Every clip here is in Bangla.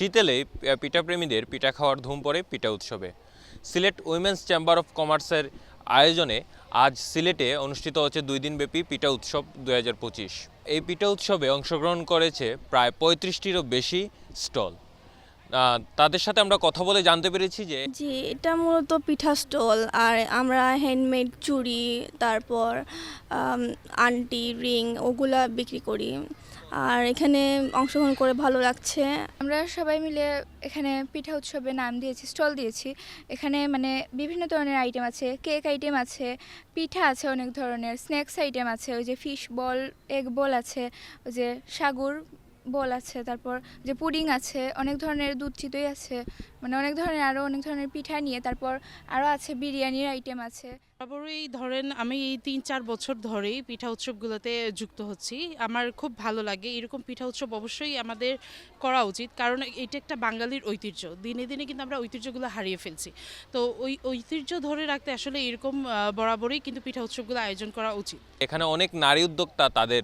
শীতেলেই আহ, পিঠাপ্রেমীদের পিঠা খাওয়ার ধুম পড়ে পিঠা উৎসবে। সিলেট উইমেন্স চেম্বার অফ কমার্সের আয়োজনে আজ সিলেটে অনুষ্ঠিত হচ্ছে দুই দিনব্যাপী পিঠা উৎসব দু হাজার পঁচিশ। এই পিঠা উৎসবে অংশগ্রহণ করেছে প্রায় পঁয়ত্রিশটিরও বেশি স্টল। তাদের সাথে আমরা কথা বলে জানতে পেরেছি যে জি এটা মূলত পিঠা স্টল আর আমরা হ্যান্ডমেড চুড়ি তারপর আন্টি রিং ওগুলা বিক্রি করি। আর এখানে অংশগ্রহণ করে ভালো লাগছে। আমরা সবাই মিলে এখানে পিঠা উৎসবে নাম দিয়েছি স্টল দিয়েছি। এখানে মানে বিভিন্ন ধরনের আইটেম আছে কেক আইটেম আছে পিঠা আছে অনেক ধরনের স্ন্যাক্স আইটেম আছে ওই যে ফিশ বল এগ বল আছে ওই যে সাগুর বল আছে, তারপর যে পুডিং আছে, অনেক ধরনের দুধ চিতই আছে মানে অনেক ধরনের আরও অনেক ধরনের পিঠা নিয়ে, তারপর আরও আছে বিরিয়ানির আইটেম আছে। বরাবরই ধরেন আমি এই তিন, চার বছর ধরেই পিঠা উৎসবগুলোতে যুক্ত হচ্ছি। আমার খুব ভালো লাগে। এরকম পিঠা উৎসব অবশ্যই আমাদের করা উচিত। কারণ এটা একটা বাঙালির ঐতিহ্য। দিনে দিনে কিন্তু আমরা ঐতিহ্যগুলো হারিয়ে ফেলছি। তো ওই ঐতিহ্য ধরে রাখতে আসলে এরকম বরাবরই কিন্তু পিঠা উৎসবগুলো আয়োজন করা উচিত। এখানে অনেক নারী উদ্যোক্তা তাদের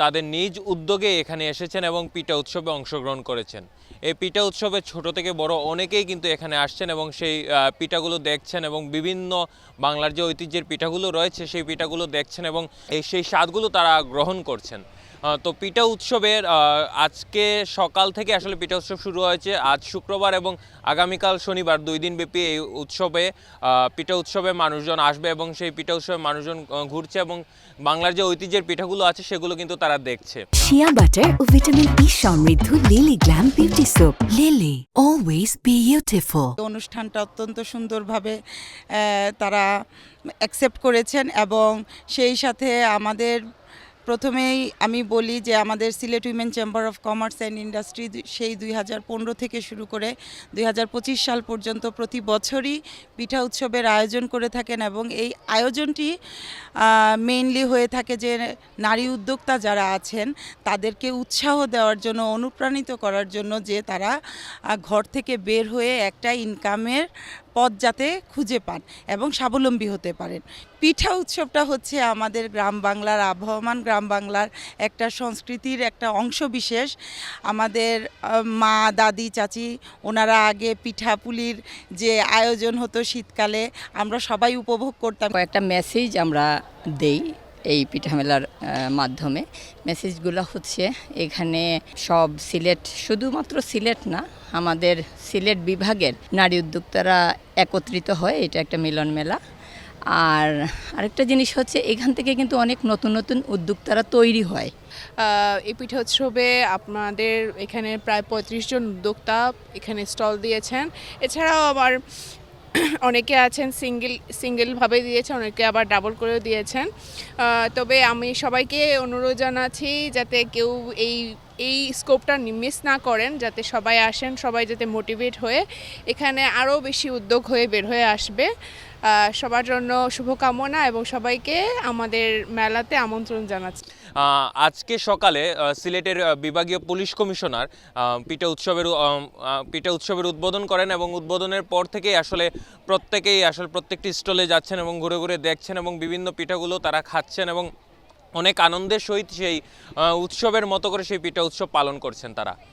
তাদের নিজ উদ্যোগে এখানে এসেছেন এবং পিঠা উৎসবে অংশগ্রহণ করেছেন। এই পিঠা উৎসবে ছোট থেকে বড় অনেকেই কিন্তু এখানে আসছেন এবং সেই পিঠাগুলো দেখছেন এবং বিভিন্ন বাংলার যে ঐতিহ্যের পিঠাগুলো রয়েছে, সেই পিঠাগুলো দেখছেন এবং এই সেই স্বাদগুলো তারা গ্রহণ করছেন। তো পিঠা উৎসবের আজকে সকাল থেকে আসলে পিঠা উৎসব শুরু হয়েছে। আজ শুক্রবার এবং আগামীকাল শনিবার দুই দিন ব্যাপী এই উৎসবে পিঠা উৎসবে মানুষজন আসবে এবং সেই পিঠা উৎসবে মানুষজন ঘুরছে এবং বাংলার যে ঐতিহ্যের পিঠাগুলো আছে সেগুলো কিন্তু তারা দেখছে। শিয়া বাটার ও ভিটামিন ই সমৃদ্ধ Lily glam beauty soap Lily always beautiful অনুষ্ঠানটা অত্যন্ত সুন্দরভাবে তারা অ্যাকসেপ্ট করেছেন এবং সেই সাথে আমাদের প্রথমেই আমি বলি যে আমাদের Sylhet women chamber of commerce and industry সেই দুই হাজার পনেরো থেকে শুরু করে দুই সাল পর্যন্ত প্রতি বছরই পিঠা উৎসবের আয়োজন করে থাকেন এবং এই আয়োজনটি মেইনলি হয়ে থাকে যে নারী উদ্যোক্তা যারা আছেন, তাদেরকে উৎসাহ দেওয়ার জন্য, অনুপ্রাণিত করার জন্য যে তারা ঘর থেকে বের হয়ে একটা ইনকামের পথ যাতে খুঁজে পান এবং স্বাবলম্বী হতে পারেন। পিঠা উৎসবটা হচ্ছে আমাদের গ্রাম বাংলার আবহমান গ্রাম বাংলার একটা সংস্কৃতির একটা অংশ বিশেষ। আমাদের মা, দাদি, চাচি ওনারা আগে পিঠাপুলির যে আয়োজন হতো শীতকালে, আমরা সবাই উপভোগ করতাম। একটা মেসেজ আমরা দেই এই পিঠা মেলার মাধ্যমে। মেসেজগুলো হচ্ছে এখানে সব সিলেট, শুধুমাত্র সিলেট না, আমাদের সিলেট বিভাগের নারী উদ্যোক্তারা একত্রিত হয় এটা একটা মিলন মেলা। আর আরেকটা জিনিস হচ্ছে, এখান থেকে কিন্তু অনেক নতুন নতুন উদ্যোক্তারা তৈরি হয়। এই পিঠা উৎসবে আপনাদের এখানে প্রায় পঁয়ত্রিশ জন উদ্যোক্তা এখানে স্টল দিয়েছেন। এছাড়াও আবার অনেকে আছেন, সিঙ্গেল, সিঙ্গেলভাবে দিয়েছেন, অনেকে আবার ডাবল করেও দিয়েছেন। তবে আমি সবাইকে অনুরোধ জানাচ্ছি যাতে কেউ এই এই স্কোপটা মিস না করেন, যাতে সবাই আসেন, সবাই যাতে মোটিভেট হয়ে এখানে আরও বেশি উদ্যোগ হয়ে বের হয়ে আসবে। সবার জন্য শুভকামনা এবং সবাইকে আমাদের মেলাতে আমন্ত্রণ জানাচ্ছি। আজকে সকালে সিলেটের বিভাগীয় পুলিশ কমিশনার পিঠা উৎসবের পিঠা উৎসবের উদ্বোধন করেন এবং উদ্বোধনের পর থেকেই আসলে প্রত্যেকেই, আসলে প্রত্যেকটি স্টলে যাচ্ছেন এবং ঘুরে ঘুরে দেখছেন এবং বিভিন্ন পিঠাগুলো তারা খাচ্ছেন এবং অনেক আনন্দের সহিত সেই উৎসবের মতো করে সেই পিঠা উৎসব পালন করছেন তারা।